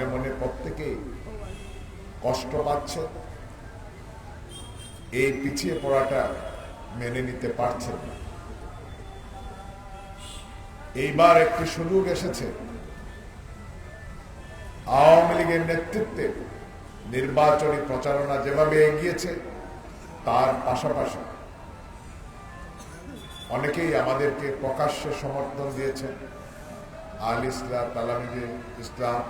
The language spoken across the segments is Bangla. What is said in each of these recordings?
মনে প্রত্যেকেই কষ্ট পাচ্ছে। এই পিছিয়ে পড়াটা মেনে নিতে পারছেন না। এইবার একটি সুযোগ এসেছে। আওয়ামী লীগের নেতৃত্বে নির্বাচনী প্রচারণা যেভাবে এগিয়েছে, তার পাশাপাশি অনেকেই আমাদেরকে প্রকাশ্যে সমর্থন দিয়েছেন। আল ইসলাম তালামিজে ইসলাম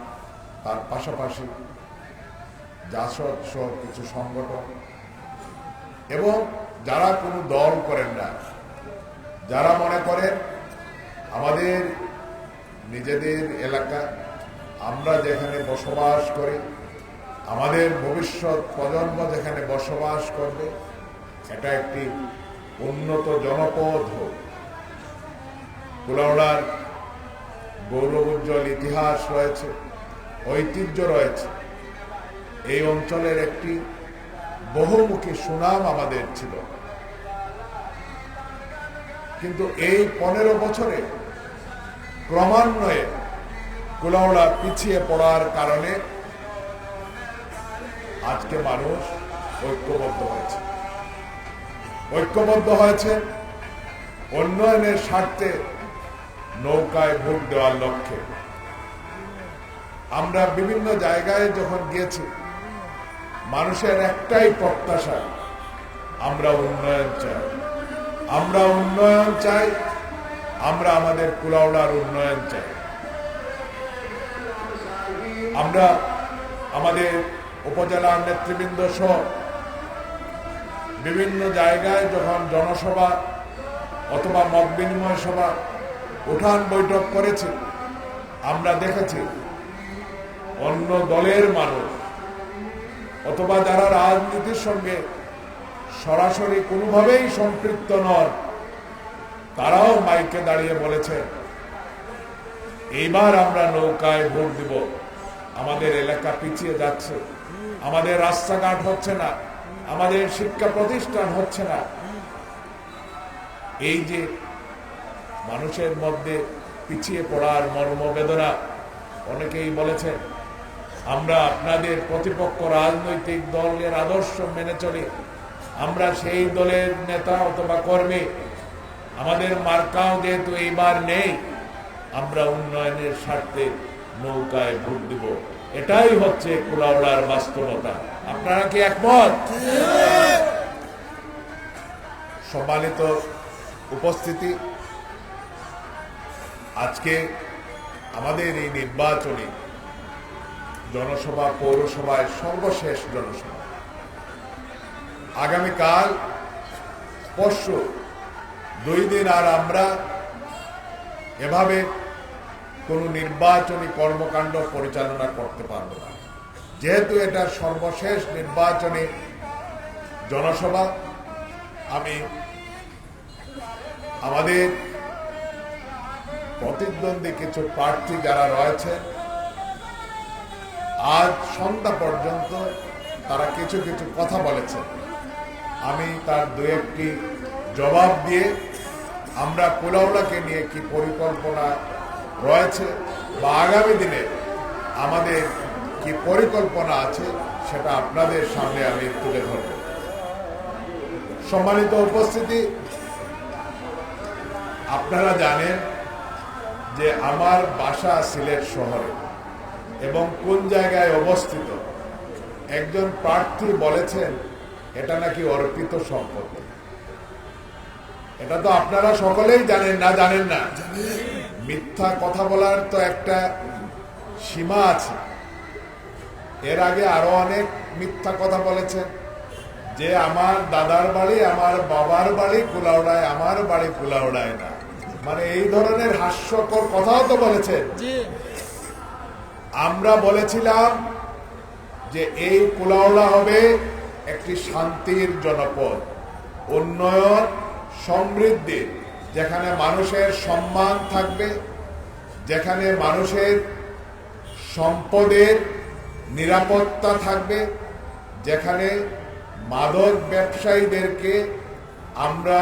তার পাশাপাশি জাসদ সহ কিছু সংগঠন এবং যারা কোনো দল করেন না, যারা মনে করেন আমাদের নিজেদের এলাকা, আমরা যেখানে বসবাস করি, আমাদের ভবিষ্যৎ প্রজন্ম যেখানে বসবাস করবে, এটা একটি উন্নত জনপদ হোক। কুলাউড়ার গৌরবোজ্জ্বল ইতিহাস রয়েছে। ঐতিহ্য রয়েছে। এই অঞ্চলের একটি বহুমুখী সুনাম আমাদের ছিল। কিন্তু এই পনেরো বছরে ক্রমান্বয়ে কুলাউড়া পিছিয়ে পড়ার কারণে আজকে মানুষ ঐক্যবদ্ধ হয়েছে। ঐক্যবদ্ধ হয়েছে, উন্নয়নের স্বার্থে নৌকায় ভোট দেওয়ার লক্ষ্যে। আমরা বিভিন্ন জায়গায় যখন গিয়েছি, মানুষের একটাই প্রত্যাশা, আমরা উন্নয়ন চাই। আমরা উন্নয়ন চাই, আমরা আমাদের কুলাউড়ার উন্নয়ন চাই। আমরা আমাদের উপজেলার নেতৃবৃন্দ সহ বিভিন্ন জায়গায় যখন জনসভা অথবা মত বিনিময় সভা, উঠান বৈঠক করেছি, আমরা দেখেছি অন্য দলের মানুষ, অথবা যারা রাজনীতির সঙ্গে সরাসরি কোনোভাবেই সম্পৃক্ত নন, তারাও মাইকে দাঁড়িয়ে বলেছে, এইবার আমরা নৌকায় ভোট দিব। আমাদের এলাকা পিছিয়ে যাচ্ছে। আমাদের রাস্তাঘাট হচ্ছে না। আমাদের শিক্ষা প্রতিষ্ঠান হচ্ছে না। এই যে মানুষের মধ্যে পিছিয়ে পড়ার মর্মবেদনা, অনেকেই বলেছেন আমরা আপনাদের প্রতিপক্ষ রাজনৈতিক দলের আদর্শ মেনে চলি। আমরা সেই দলের নেতা অথবা কর্মী। আমাদের মার্কাও যেহেতু এইবার নেই, আমরা উন্নয়নের স্বার্থে নৌকায় ভোট দিব। এটাই হচ্ছে কুলাউড়ার বাস্তবতা। আপনারা কি একমত? সম্মানিত উপস্থিতি, আজকে আমাদের এই নির্বাচনী জনসভা, পৌরসভায় সর্বশেষ জনসভা। আগামীকাল পরশু দুই দিন আর আমরা এভাবে কোনো নির্বাচনী কর্মকাণ্ড পরিচালনা করতে পারব না। যেহেতু এটা সর্বশেষ নির্বাচনী জনসভা, আমি আমাদের প্রতিদ্বন্দ্বী কিছু প্রার্থী যারা রয়েছে আজ সন্ধ্যা পর্যন্ত তারা কিছু কিছু কথা বলেছে। আমি তার দু একটি জবাব দিয়ে আমরা কুলাউড়াকে নিয়ে কি পরিকল্পনা রয়েছে বা আগামী দিনে আমাদের কি পরিকল্পনা আছে সেটা আপনাদের সামনে আমি তুলে ধরব। সম্মানিত উপস্থিতি, আপনারা জানেন যে আমার বাসা সিলেট শহরে। এবং কোন জায়গায় অবস্থিত? একজন প্রার্থী বলেছেন, এটা নাকি অর্পিত সম্পত্তি এটা তো আপনারা সকলেই জানেন না জানেন না। মিথ্যা কথা বলার তো একটা সীমা আছে। এর আগে আরও অনেক মিথ্যা কথা বলেছেন, যে আমার দাদার বাড়ি, আমার বাবার বাড়ি কুলাউড়ায়, আমার বাড়ি কুলাউড়ায় না। মানে এই ধরনের হাস্যকর কথাও তো বলেছেন। আমরা বলেছিলাম যে এই কুলাউড়া হবে একটি শান্তির জনপদ, উন্নয়ন, সমৃদ্ধি, যেখানে মানুষের সম্মান থাকবে, যেখানে মানুষের সম্পদের নিরাপত্তা থাকবে, যেখানে মাদক ব্যবসায়ীদেরকে আমরা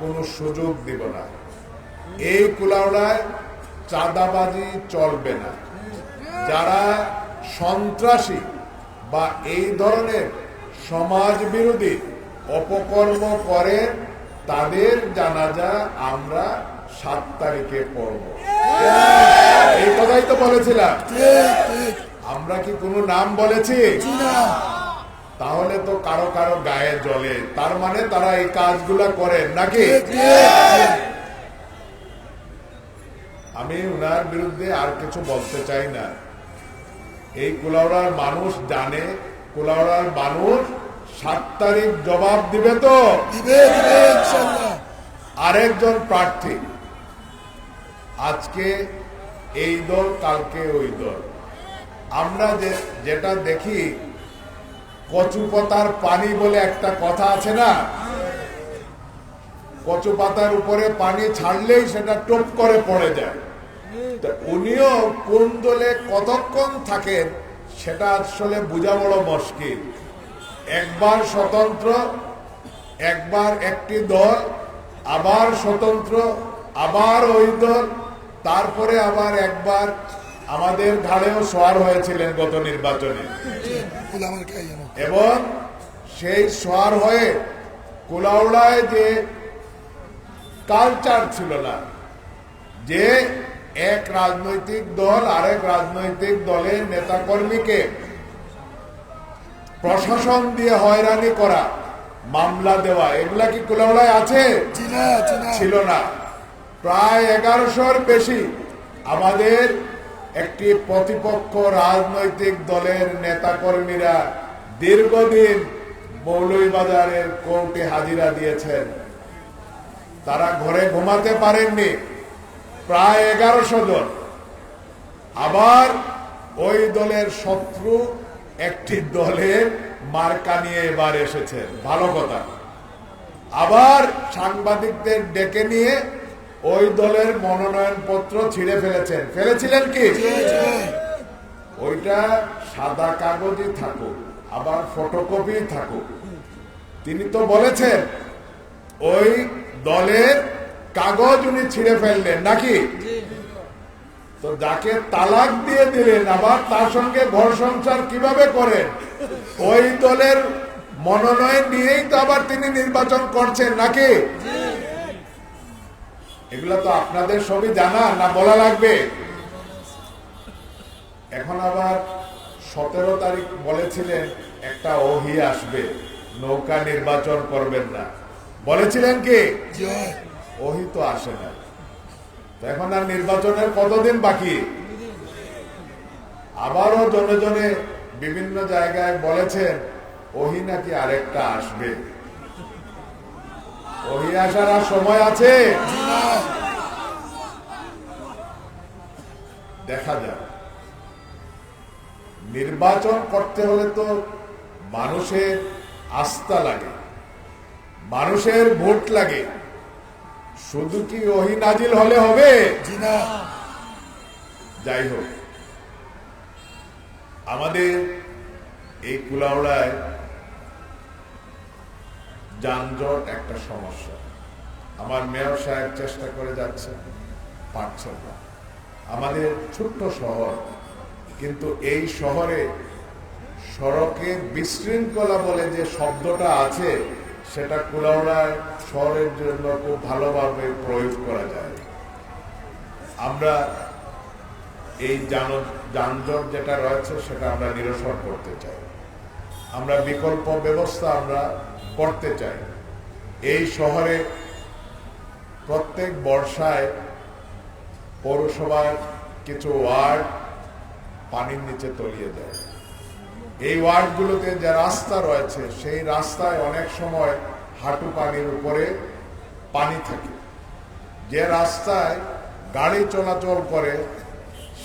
কোনো সুযোগ দিব না। এই কুলাউড়ায় চাঁদাবাজি চলবে না। যারা সন্ত্রাসী বা এই ধরনের সমাজ বিরোধী অপকর্ম করে, তাদের জানাজা আমরা সাত তারিখে পড়ব। এই কথাই তো বলেছিলাম। আমরা কি কোনো নাম বলেছি? তাহলে তো কারও কারও গায়ে জলে। তার মানে তারা এই কাজগুলা করেন, নাকি? আমি উনার বিরুদ্ধে আর কিছু বলতে চাই না। এই কুলাউড়ার মানুষ জানে কুলাউড়ার মানুষ সাত তারিখ জবাব দিবে তো? আরেকজন প্রার্থী। আজকে এই দল কালকে ওই দল। আমরা যে যেটা দেখি কচু পাতার পানি বলে একটা কথা আছে না? কচু পাতার উপরে পানি ছাড়লেই সেটা টোপ করে পড়ে যায়। তা উনিও কোন দলে কতক্ষণ থাকেন, সেটা আসলে বোঝা বড় মুশকিল। একবার স্বতন্ত্র, একবার একটি দল, আবার স্বতন্ত্র, আবার ওই দল, তারপরে আবার একবার আমাদের ঘাড়েও সোয়ার হয়েছিলেন গত নির্বাচনে। এবং সেই সোয়ার হয়ে কোলাউড়ায় যে কালচার ছিল না, যে এক রাজনৈতিক দল আরেক রাজনৈতিক দলের নেতা নেতাকর্মীকে প্রশাসন দিয়ে হয়রানি করা মামলা দেওয়া এগুলা কি কুলাউড়ায় আছে? ছিল না। প্রায় এগারোশোর বেশি আমাদের একটি প্রতিপক্ষ রাজনৈতিক দলের নেতাকর্মীরা দীর্ঘদিন মৌলভীবাজারের কোর্টে হাজিরা দিয়েছেন। তারা ঘরে ঘুমাতে পারেননি। প্রায় এগারোশো জন। আবার ওই দলের শত্রু একটি দলের মার্কা নিয়ে এবার এসেছেন ভালো কথা। আবার সাংবাদিকদের ডেকে নিয়ে ওই দলের মনোনয়ন পত্র ছিঁড়ে ফেলেছেন। ফেলেছিলেন কি? ওইটা সাদা কাগজই থাকুক, আবার ফটোকপি থাকুক। তিনি তো বলেছেন, ওই দলের কাগজ উনি ছিঁড়ে ফেললেন নাকি? তো যাকে তালাক দিয়ে দিলেন আবার তার সঙ্গে ঘর সংসার কীভাবে করেন? ওই দলের মনোনয়ন নিয়েই তো আবার তিনি নির্বাচন করছেন নাকি? এগুলো তো আপনাদের সবই জানা না বলা লাগবে? এখন আবার সতেরো তারিখ বলেছিলেন একটা ওহি আসবে নৌকা নির্বাচন করবেন না। বলেছিলেন কি? ওহি তো আসে না তো এখন আর নির্বাচনের কতদিন বাকি? আবারও জনে জনে বিভিন্ন জায়গায় বলেছেন, ওহি নাকি আরেকটা আসবে। ওহি আসার আর সময় আছে? দেখা যাক। নির্বাচন করতে হলে তো মানুষের আস্থা লাগে। মানুষের ভোট লাগে। শুধু কি ওহি নাজিল হলে হবে? যাই হোক আমাদের এই কুলাউড়ায় যানজট একটা সমস্যা। আমার মেয়র সাহেব চেষ্টা করে যাচ্ছে পারছেন না। আমাদের ছোট্ট শহর কিন্তু এই শহরে সড়কে বিশৃঙ্খলা বলে যে শব্দটা আছে সেটা কুলাউড়ায় শহরের জন্য খুব ভালোভাবে প্রয়োগ করা যায়। আমরা এই যান, যানজট যেটা রয়েছে সেটা আমরা নিরসন করতে চাই। আমরা বিকল্প ব্যবস্থা আমরা করতে চাই। এই শহরে প্রত্যেক বর্ষায় পৌরসভার কিছু ওয়ার্ড পানির নিচে তলিয়ে যায়। এই ওয়ার্ডগুলোতে যে রাস্তা রয়েছে, সেই রাস্তায় অনেক সময় হাঁটু পানির উপরে পানি থাকে। যে রাস্তায় গাড়ি চলাচল করে,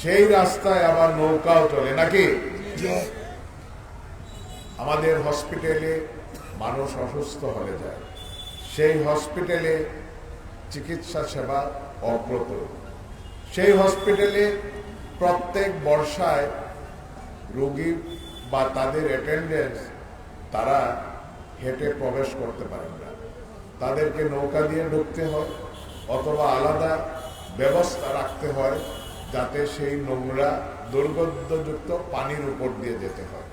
সেই রাস্তায় আবার নৌকাও চলে, নাকি? আমাদের হসপিটালে মানুষ অসুস্থ হলে যায়। সেই হসপিটালে চিকিৎসা সেবা অপ্রতুল। সেই হসপিটালে প্রত্যেক বর্ষায় রোগী বা তাদের অ্যাটেন্ডেন্স তারা হেঁটে প্রবেশ করতে পারেন না। তাদেরকে নৌকা দিয়ে ঢুকতে হয় অথবা আলাদা ব্যবস্থা রাখতে হয় যাতে সেই নোংরা, দুর্গন্ধযুক্ত পানির উপর দিয়ে যেতে হয়।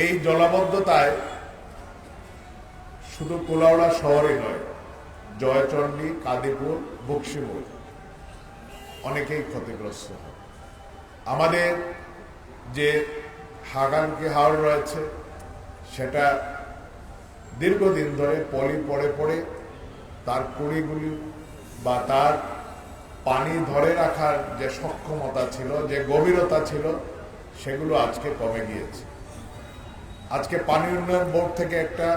এই জলাবদ্ধতায় শুধু কুলাউড়া শহরে নয় জয়চণ্ডী কাদিপুর, বক্সিমুর অনেকেই ক্ষতিগ্রস্ত হয়। আমাদের যে হাগানকি হাওড় রয়েছে, সেটা দীর্ঘদিন ধরে পলি পড়ে পড়ে তার কুড়িগুলি বা তার পানি ধরে রাখার যে সক্ষমতা ছিল, যে গভীরতা ছিল, সেগুলো আজকে কমে গিয়েছে। আজকে পানি উন্নয়ন বোর্ড থেকে একটা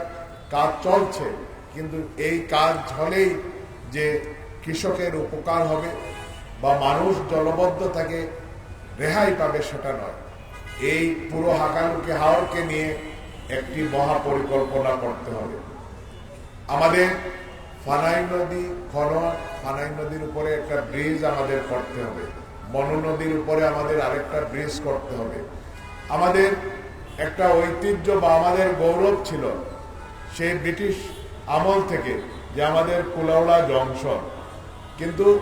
কাজ চলছে, কিন্তু এই কাজ হলেই যে কৃষকের উপকার হবে বা মানুষ জলবদ্ধ থাকে রেহাই পাবে সেটা নয়। এই পুরো হাকালুকে হাওরকে নিয়ে একটি মহা পরিকল্পনা করতে হবে। আমাদের ফানাই নদী, খনন, ফানাই নদীর উপরে একটা ব্রিজ আমাদের করতে হবে। মনু নদীর উপরে আমাদের আরেকটা ব্রিজ করতে হবে। আমাদের একটা ঐতিহ্য বা আমাদের গৌরব ছিল সেই ব্রিটিশ আমল থেকে যে আমাদের কুলাউড়া জংশন। কিন্তু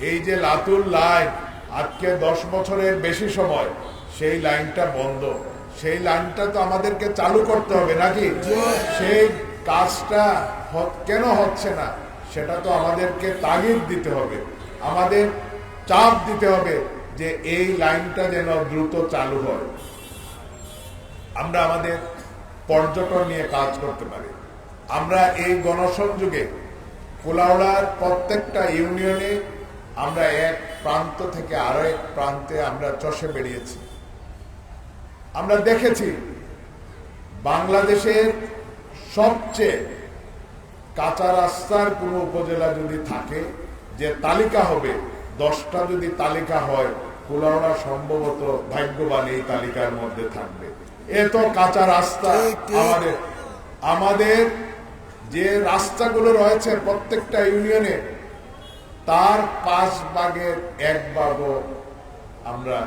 এই যে লাতুর লাইন আজকে দশ বছরের বেশি সময় সেই লাইনটা বন্ধ। সেই লাইনটা তো আমাদেরকে চালু করতে হবে, নাকি? সেই কাজটা কেন হচ্ছে না, সেটা তো আমাদেরকে তাগিদ দিতে হবে। আমাদের চাপ দিতে হবে যে এই লাইনটা যেন দ্রুত চালু হয়। আমরা আমাদের পর্যটন নিয়ে কাজ করতে পারি। আমরা এই গণসংযোগে কোলাউড়ার প্রত্যেকটা ইউনিয়নে আমরা এক প্রান্ত থেকে আরও এক প্রান্তে আমরা চষে বেরিয়েছি আমরা দেখেছি বাংলাদেশের সবচেয়ে কাঁচা রাস্তার কোনো উপজেলা যদি থাকে যে তালিকা হবে দশটা যদি তালিকা হয় কুলাউড়া সম্ভবত ভাগ্যবান এই তালিকার মধ্যে থাকবে। এত কাঁচা রাস্তা। আমাদের। আমাদের যে রাস্তাগুলো রয়েছে প্রত্যেকটা ইউনিয়নে তার পাঁচ ভাগের এক ভাগও আমরা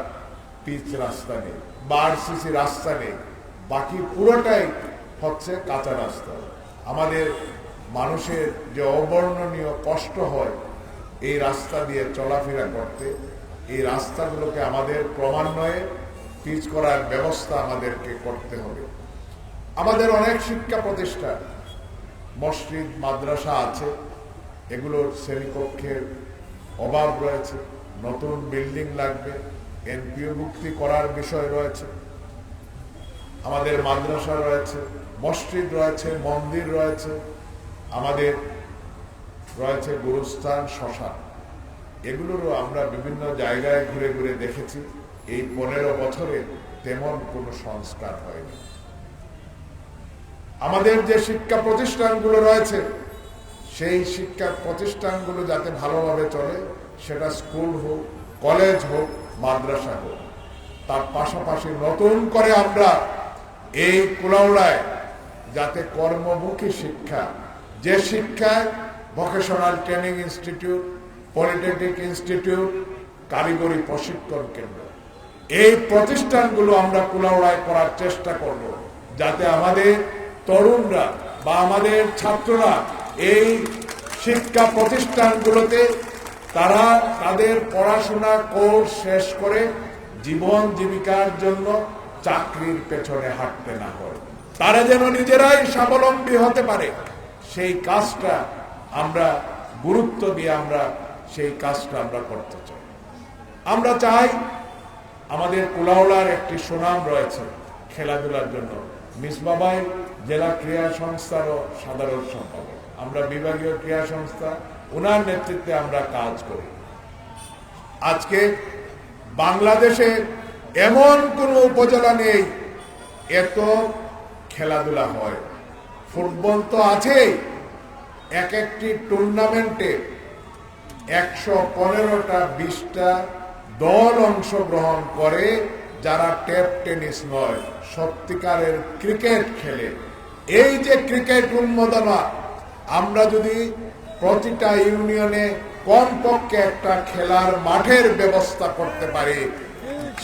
পিচ রাস্তা নেই। বার সিসি রাস্তা নেই। বাকি পুরোটাই হচ্ছে কাঁচা রাস্তা। আমাদের মানুষের যে অবর্ণনীয় কষ্ট হয় এই রাস্তা দিয়ে চলাফেরা করতে, এই রাস্তাগুলোকে আমাদের ক্রমান্বয়ে পিচ করার ব্যবস্থা আমাদেরকে করতে হবে। আমাদের অনেক শিক্ষা প্রতিষ্ঠান, মসজিদ, মাদ্রাসা আছে, এগুলোর শ্রেণীকক্ষের অভাব রয়েছে, নতুন বিল্ডিং লাগবে এনপিও মুক্তি করার বিষয় রয়েছে। আমাদের মাদ্রাসা রয়েছে, মসজিদ রয়েছে, মন্দির রয়েছে, আমাদের রয়েছে গুরুস্থান, শ্মশান। এগুলোরও আমরা বিভিন্ন জায়গায় ঘুরে ঘুরে দেখেছি। এই পনেরো বছরে তেমন কোনো সংস্কার হয়নি। আমাদের যে শিক্ষা প্রতিষ্ঠানগুলো রয়েছে, সেই শিক্ষা প্রতিষ্ঠানগুলো যাতে ভালোভাবে চলে, সেটা স্কুল হোক, কলেজ হোক মাদ্রাসা হোক তার পাশাপাশি নতুন করে আমরা এই কুলাউড়ায় যাতে কর্মমুখী শিক্ষা, যে শিক্ষায় vocational training institute polytechnic institute কারিগরি প্রশিক্ষণ কেন্দ্র। এই প্রতিষ্ঠানগুলো আমরা কুলাউড়ায় করার চেষ্টা করব, যাতে আমাদের তরুণরা বা আমাদের ছাত্ররা এই শিক্ষা প্রতিষ্ঠানগুলোতে তারা তাদের পড়াশোনা কোর্স শেষ করে জীবন জীবিকার জন্য চাকরির পেছনে হাঁটতে না হয়। তারা যেন নিজেরাই স্বাবলম্বী হতে পারে, সেই কাজটা আমরা, গুরুত্ব দিয়ে আমরা সেই কাজটা আমরা করতে চাই। আমরা চাই আমাদের কুলাউড়ার একটি সুনাম রয়েছে খেলাধুলার জন্য। মিসবাবাই জেলা ক্রীড়া সংস্থারও সাধারণ সম্পাদক। আমরা বিভাগীয় ক্রীড়া সংস্থা ওনার নেতৃত্বে আমরা কাজ করি। আজকে বাংলাদেশে এমন কোন উপজেলা নেই, এত খেলাধুলা হয়। ফুটবল তো আছেই। এক একটি টুর্নামেন্টে একশো পনেরোটা, বিশটা দল অংশগ্রহণ করে যারা টেপ টেনিস নয়, সত্যিকারের ক্রিকেট খেলে। এই যে ক্রিকেট উন্মোদনা, আমরা যদি প্রতিটা ইউনিয়নে কমপক্ষে একটা খেলার মাঠের ব্যবস্থা করতে পারি।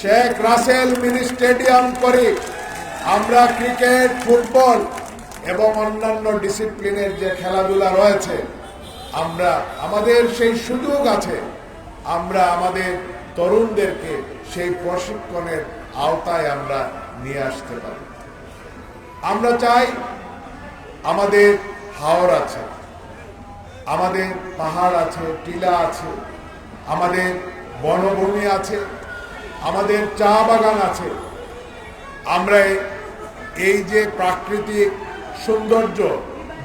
শেখ রাসেল মিনি স্টেডিয়াম করি। আমরা ক্রিকেট, ফুটবল এবং অন্যান্য ডিসিপ্লিনের যে খেলাধুলা রয়েছে, আমরা, আমাদের সেই সুযোগ আছে। আমরা আমাদের তরুণদেরকে সেই প্রশিক্ষণের আওতায় আমরা নিয়ে আসতে পারি। আমরা চাই আমাদের হাওর আছে। আমাদের পাহাড় আছে, টিলা আছে, আমাদের বনভূমি আছে, আমাদের চা বাগান আছে। আমরা এই যে প্রাকৃতিক সৌন্দর্য,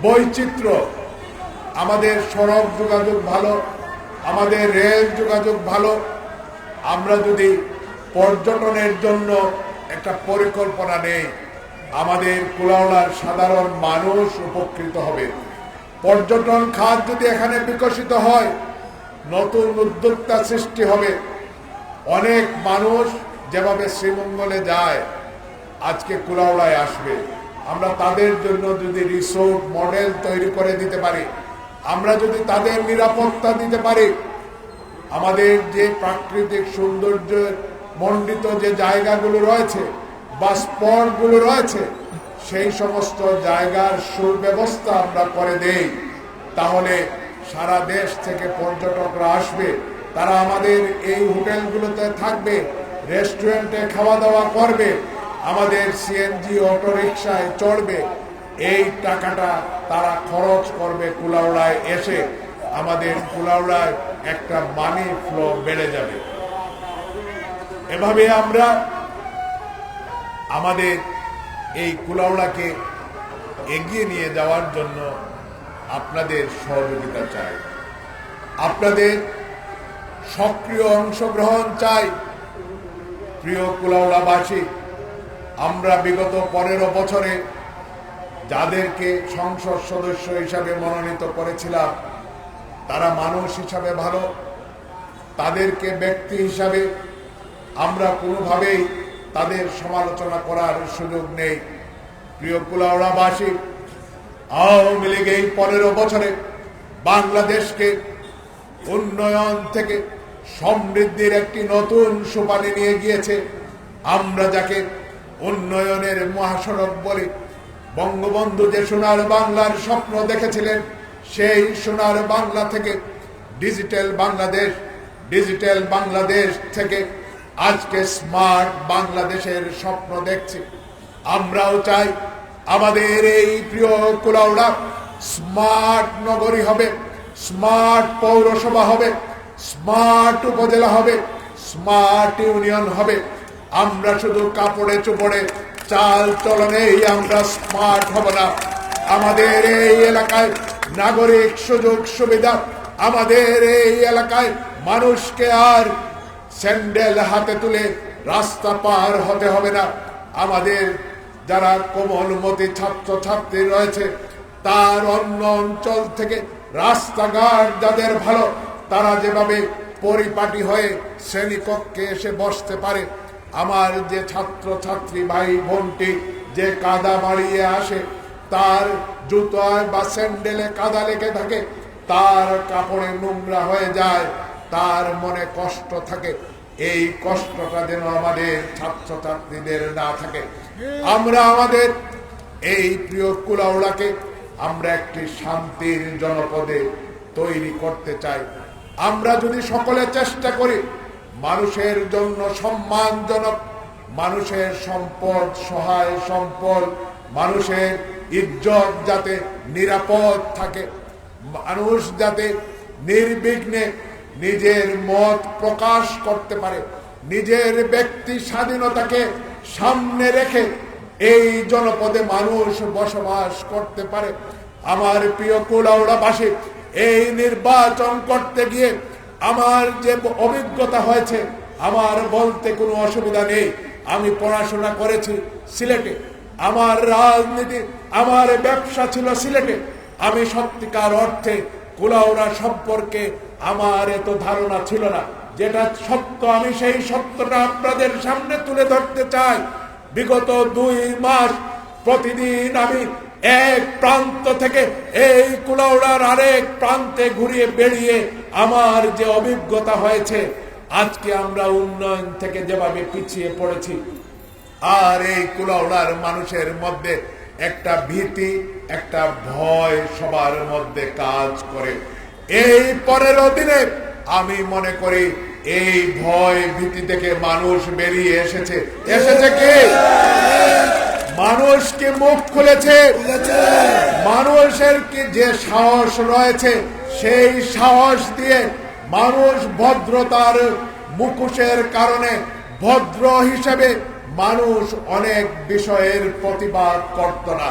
বৈচিত্র্য, আমাদের সড়ক যোগাযোগ ভালো, আমাদের রেল যোগাযোগ ভালো, আমরা যদি পর্যটনের জন্য একটা পরিকল্পনা নেই, আমাদের কুলাউড়ার সাধারণ মানুষ উপকৃত হবে। পর্যটন খাত যদি এখানে বিকশিত হয়, নতুন উদ্যোক্তা সৃষ্টি হবে। অনেক মানুষ যেভাবে শ্রীমঙ্গলে যায়, আজকে কুলাউড়ায় আসবে। আমরা তাদের জন্য যদি রিসোর্ট মডেল তৈরি করে দিতে পারি, আমরা যদি তাদের নিরাপত্তা দিতে পারি, আমাদের যে প্রাকৃতিক সৌন্দর্য মণ্ডিত যে জায়গাগুলো রয়েছে বা স্পটগুলো রয়েছে সেই সমস্ত জায়গার সুব্যবস্থা আমরা করে দেই। তাহলে সারা দেশ থেকে পর্যটকরা আসবে, তারা আমাদের এই হোটেলগুলোতে থাকবে, রেস্টুরেন্টে খাওয়া দাওয়া করবে, আমাদের সিএনজি অটো রিক্সায় চড়বে। এই টাকাটা তারা খরচ করবে কুলাউড়ায় এসে। আমাদের কুলাউড়ায় একটা মানি ফ্লো বেড়ে যাবে। এভাবে আমরা আমাদের এই কুলাউড়াকে এগিয়ে নিয়ে যাওয়ার জন্য আপনাদের সহযোগিতা চাই। আপনাদের সক্রিয় অংশগ্রহণ চাই। প্রিয় কুলাউড়াবাসী, আমরা বিগত পনেরো বছরে যাদেরকে সংসদ সদস্য হিসাবে মনোনীত করেছিলাম, তারা মানুষ হিসাবে ভালো, তাদেরকে ব্যক্তি হিসাবে আমরা কোনোভাবেই তাদের সমালোচনা করার সুযোগ নেই। প্রিয় কুলাউড়াবাসী, আওয়ামী লীগ এই পনেরো বছরে বাংলাদেশকে উন্নয়ন থেকে সমৃদ্ধির একটি নতুন সোপানে নিয়ে গিয়েছে। আমরা যাকে উন্নয়নের মহাসড়ক বলি, বঙ্গবন্ধু যে সোনার বাংলার স্বপ্ন দেখেছিলেন, সেই সোনার বাংলা থেকে ডিজিটাল বাংলাদেশ ডিজিটাল বাংলাদেশ থেকে আজকে স্মার্ট বাংলাদেশের স্বপ্ন দেখছি। আমরাও চাই আমাদের এই প্রিয় কুলাউড়া স্মার্ট নগরী হবে স্মার্ট পৌরসভা হবে স্মার্ট উপজেলা হবে স্মার্ট ইউনিয়ন হবে। আমরা শুধু কাপড়ে চোপড়ে, চাল চলনেই আমরা স্মার্ট হব না। আমাদের এই এলাকায় নাগরিক সুযোগ সুবিধা, আমাদের এই এলাকায় মানুষকে আর স্যান্ডেল হাতে তুলে রাস্তা পার হতে হবে না। আমাদের যারা কোমলমতি ছাত্র ছাত্রী রয়েছে, তার অন্য অঞ্চল থেকে রাস্তাঘাট যাদের ভালো, তারা যেভাবে পরিপাটি হয়ে শ্রেণীকক্ষে এসে বসতে পারে। আমার যে ছাত্র ছাত্রী ভাই বোনটি যে কাদা বাড়িয়ে আসে, তার জুতোয় বা স্যান্ডেলে কাদা লেগে থাকে, তার কাপড়ে নোংরা হয়ে যায়, তার মনে কষ্ট থাকে। এই কষ্টটা যেন আমাদের ছাত্রছাত্রীদের না থাকে। আমরা আমাদের এই প্রিয় কুলাউড়াকে আমরা একটি শান্তির জনপদে তৈরি করতে চাই। আমরা যদি সকলে চেষ্টা করি, মানুষের জন্য সম্মানজনক, মানুষের সম্পদ, সহায় সম্পদ, মানুষের ইজ্জত যাতে নিরাপদ থাকে, মানুষ যাতে নির্বিঘ্নে নিজের মত প্রকাশ করতে পারে। নিজের ব্যক্তি স্বাধীনতাকে সামনে রেখে এই জনপদে মানুষ বসবাস করতে পারে। আমার প্রিয় কুলাউড়াবাসী, এই নির্বাচন করতে গিয়ে আমার যে অভিজ্ঞতা হয়েছে, আমার বলতে কোনো অসুবিধা নেই। আমি পড়াশোনা করেছি সিলেটে। আমার রাজনীতি, আমার ব্যবসা ছিল সিলেটে। আমি সত্যিকার অর্থে কুলাউড়া সম্পর্কে আমার এত ধারণা ছিল না। যেটা সত্য, আমি সেই সত্যটা আপনাদের সামনে তুলে ধরতে চাই। বিগত দুই মাস প্রতিদিন আমি এক প্রান্ত থেকে এই কুলাউড়ার আরেক প্রান্তে ঘুরিয়ে বেরিয়ে আমার যে অভিজ্ঞতা হয়েছে, আজকে আমরা উন্নয়ন থেকে যেভাবে পিছিয়ে পড়েছি, আর এই কুলাউড়ার মানুষের মধ্যে একটা ভীতি, একটা ভয় সবার মধ্যে কাজ করে। এই পরের দিনে আমি মনে করি এই ভয় ভীতি থেকে মানুষ বেরিয়ে এসেছে। এসেছে কি? মানুষকে মুখ খুলেছে। মানুষের কি যে সাহস রয়েছে, সেই সাহস দিয়ে মানুষ ভদ্রতার মুখোশের কারণে ভদ্র হিসেবে মানুষ অনেক বিষয়ের প্রতিবাদ করত না।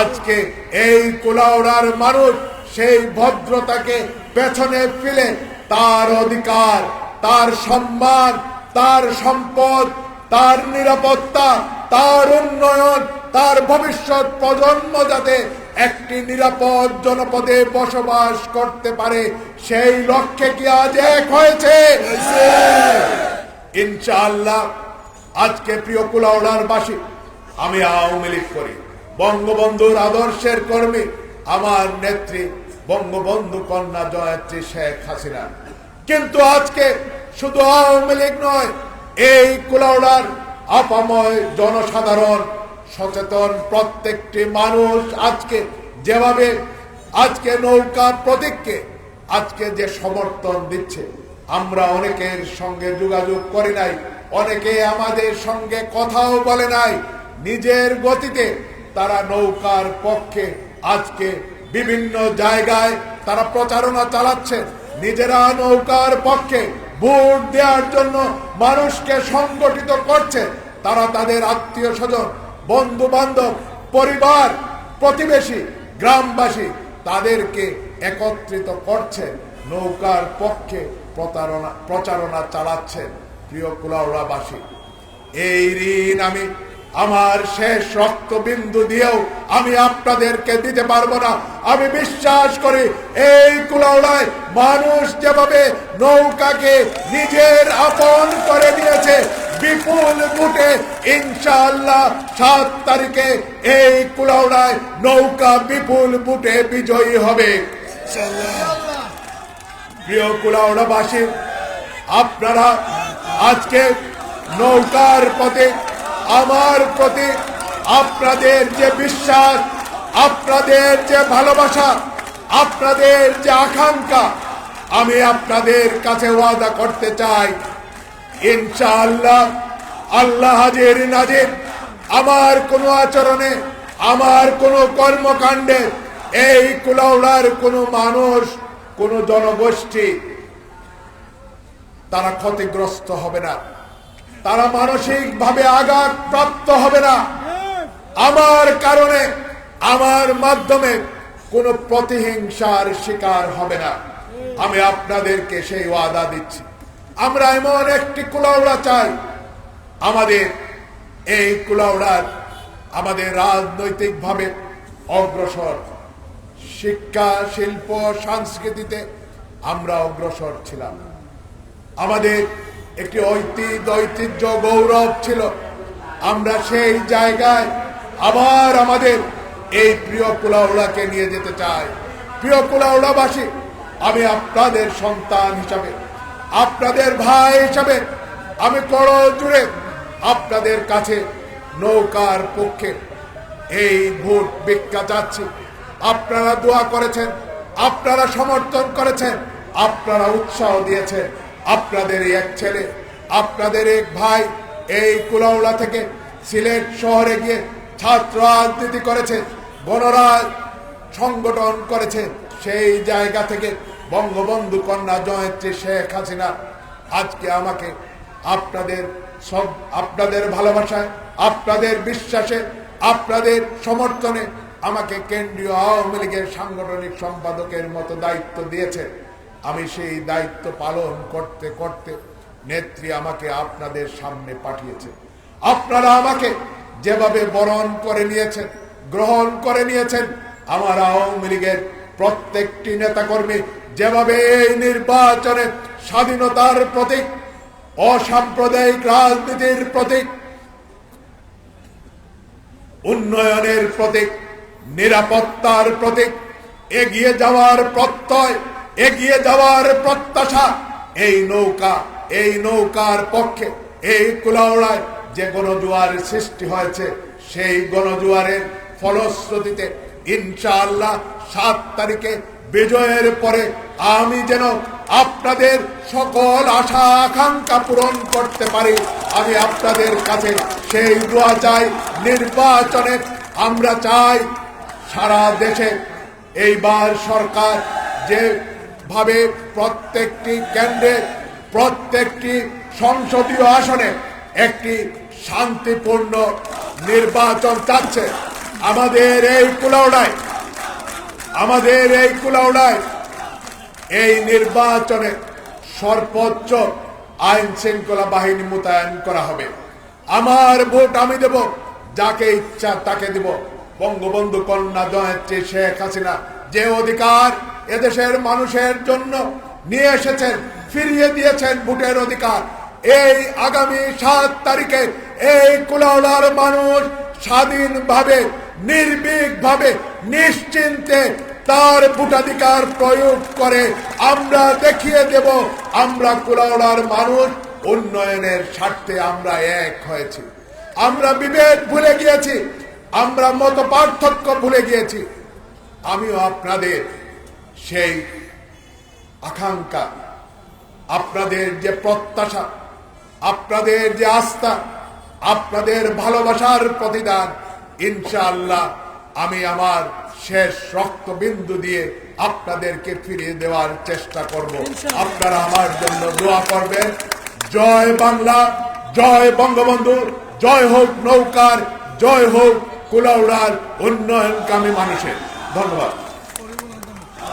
আজকে এই কুলাউড়ার মানুষ সেই ভদ্রতাকে পেছনে ফেলে তার অধিকার, তার সম্মান, তার সম্পদ, তার নিরাপত্তা, তার উন্নয়ন, তার ভবিষ্যৎ প্রজন্ম যাতে একটি নিরাপদ জনপদে বসবাস করতে পারে, সেই লক্ষ্যে কি আজ এক হয়েছে? ইনশাআল্লাহ। আজকে প্রিয় কুলাউড়ার বাসী আমি আওয়ামী লীগ করি। বঙ্গবন্ধুর আদর্শের কর্মী, আমার নেত্রী বঙ্গবন্ধু কন্যা জয়ত্রী শেখ হাসিনা। কিন্তু আজকে শুধু আওয়ামী লীগ নয়, এই কুলাউড়ার আপাময় জনসাধারণ, সচেতন প্রত্যেকটি মানুষ আজকে যেভাবে আজকে নৌকা প্রতীককে আজকে যে সমর্থন দিচ্ছে, আমরা অনেকের সঙ্গে যোগাযোগ করি নাই, অনেকে আমাদের সঙ্গে কথাও বলে নাই, নিজের গতিতে তারা নৌকার পক্ষে আজকে বিভিন্ন জায়গায় তারা প্রচারণা চালাচ্ছে। নিজেরা নৌকার পক্ষে ভোট দেওয়ার জন্য মানুষকে সংগঠিত করছে। তারা তাদের আত্মীয় স্বজন বন্ধু বান্ধব পরিবার, প্রতিবেশী, গ্রামবাসী তাদেরকে একত্রিত করছে, নৌকার পক্ষে প্রতারণা, প্রচারণা চালাচ্ছেন প্রিয় কুলাউড়াবাসী, এই ঋণ আমি আমার শেষ রক্তবিন্দু দিয়েও আমি আপনাদেরকে দিতে পারব না। আমি বিশ্বাস করি এই কুলাউড়ায় মানুষ যেভাবে নৌকাকে নিজের আপন করে নিয়েছে বিপুল বুটে ইনশাআল্লাহ সাত তারিখে এই কুলাউড়ায় নৌকা বিপুল বুটে বিজয়ী হবে। ইনশাল্লাহ প্রিয় কুলাউড়াবাসী আপনারা আজকে নৌকার পথে আমার প্রতি আপনাদের যে বিশ্বাস, আপনাদের যে ভালোবাসা, আপনাদের যে আকাঙ্ক্ষা, আমি আপনাদের কাছে ওয়াদা করতে চাই। ইনশাআল্লাহ, আল্লাহ হাজির নাজির, আমার কোনো আচরণে, আমার কোনো কর্মকাণ্ডে এই কুলাউড়ার কোনো মানুষ, কোনো জনগোষ্ঠী তারা ক্ষতিগ্রস্ত হবে না। তারা মানসিকভাবে আঘাত প্রাপ্ত হবে না। আমার কারণে, আমার মাধ্যমে কোনো প্রতিহিংসার শিকার হবে না। আমি আপনাদেরকে সেই ওয়াদা দিচ্ছি। আমরা এমন একটি কুলাউড়া চাই। আমাদের এই কুলাউড়ার আমাদের রাজনৈতিকভাবে অগ্রসর। শিক্ষা, শিল্প, সংস্কৃতিতে আমরা অগ্রসর ছিলাম। আমাদের একটি ঐতিহ্য ঐতিহ্য, গৌরব ছিল। আমরা সেই জায়গায় আবার আমাদের এই প্রিয় কুলাউড়াকে নিয়ে যেতে চাই। প্রিয় কুলাউড়াবাসী, আমি আপনাদের সন্তান হিসাবে, আপনাদের ভাই হিসাবে, আমি করো জুড়ে আপনাদের কাছে নৌকার পক্ষে এই ভোট ভিক্ষা চাচ্ছি। আপনারা দোয়া করেছেন, আপনারা সমর্থন করেছেন, আপনারা উৎসাহ দিয়েছেন। আপনাদের এক ছেলে, আপনাদের এক ভাই এই কুলাউলা থেকে সিলেট শহরে গিয়ে ছাত্র রাজনীতি করেছে গণরাজ সংগঠন করেছে, সেই জায়গা থেকে বঙ্গবন্ধু কন্যা জয়ত্রী শেখ হাসিনা আজকে আমাকে আপনাদের সব, আপনাদের ভালোবাসায়, আপনাদের বিশ্বাসে, আপনাদের সমর্থনে আমাকে কেন্দ্রীয় আওয়ামী লীগের সাংগঠনিক সম্পাদকের মতো দায়িত্ব দিয়েছে। আমি সেই দায়িত্ব পালন করতে করতে নেত্রী আমাকে আপনাদের সামনে পাঠিয়েছে। আপনারা আমাকে যেভাবে বরণ করে নিয়েছেন, গ্রহণ করে নিয়েছেন, আমার আওয়ামী লীগের প্রত্যেকটি নেতাকর্মী যেভাবে এই নির্বাচনে স্বাধীনতার প্রতীক, অসাম্প্রদায়িক রাজনীতির প্রতীক, উন্নয়নের প্রতীক, নিরাপত্তার প্রতীক, এগিয়ে যাওয়ার প্রত্যয় এগিয়ে যাওয়ার প্রত্যাশা। এই নৌকা, এই নৌকার পক্ষে, এই কুলাউড়ায় যে গণজোয়ার সৃষ্টি হয়েছে, সেই গণজোয়ারের ফলশ্রুতিতে ইনশাআল্লাহ সাত তারিখে বিজয়ের পরে আমি যেন আপনাদের সকল আশা, আকাঙ্ক্ষা পূরণ করতে পারি। আমি আপনাদের কাছে সেই দোয়া চাই, নির্বাচনে আমরা চাই সারা দেশে এইবার সরকার যেভাবে প্রত্যেকটি কেন্দ্রে, প্রত্যেকটি সংসদীয় আসনে একটি শান্তিপূর্ণ নির্বাচন চাচ্ছে। আমাদের এই কুলাউড়ায়, আমাদের এই কুলাউড়ায় এই নির্বাচনে সর্বোচ্চ আইন শৃঙ্খলা বাহিনী মোতায়েন করা হবে। আমার ভোট আমি দেব, যাকে ইচ্ছা তাকে দেব। বঙ্গবন্ধু কন্যা জয়ত্রী শেখ হাসিনা, যে অধিকার এদেশের মানুষের জন্য নিয়ে এসেছেন, ফিরিয়ে দিয়েছেন ভোটের অধিকার। এই আগামী সাত তারিখে এই কুলাউড়ার মানুষ স্বাধীনভাবে, নির্ভীকভাবে, নিশ্চিন্তে তার ভোটাধিকার প্রয়োগ করে আমরা দেখিয়ে দেব, আমরা কুলাউড়ার মানুষ উন্নয়নের স্বার্থে আমরা এক হয়েছি। আমরা বিভেদ ভুলে গিয়েছি, আমরা মত পার্থক্য ভুলে গিয়েছি। আমিও আপনাদের সেই আকাঙ্ক্ষা আপনাদের যে প্রত্যাশা আপনাদের যে আস্থা আপনাদের ভালোবাসার প্রতিদান ইনশাআল্লাহ আমি আমার শেষ রক্তবিন্দু দিয়ে আপনাদেরকে ফিরিয়ে দেওয়ার চেষ্টা করব। আপনারা আমার জন্য দোয়া করবেন। জয় বাংলা জয় বঙ্গবন্ধু জয় হোক নৌকার জয় হোক কুলাউড়ার উন্নয়নকামী মানুষের। ধন্যবাদ।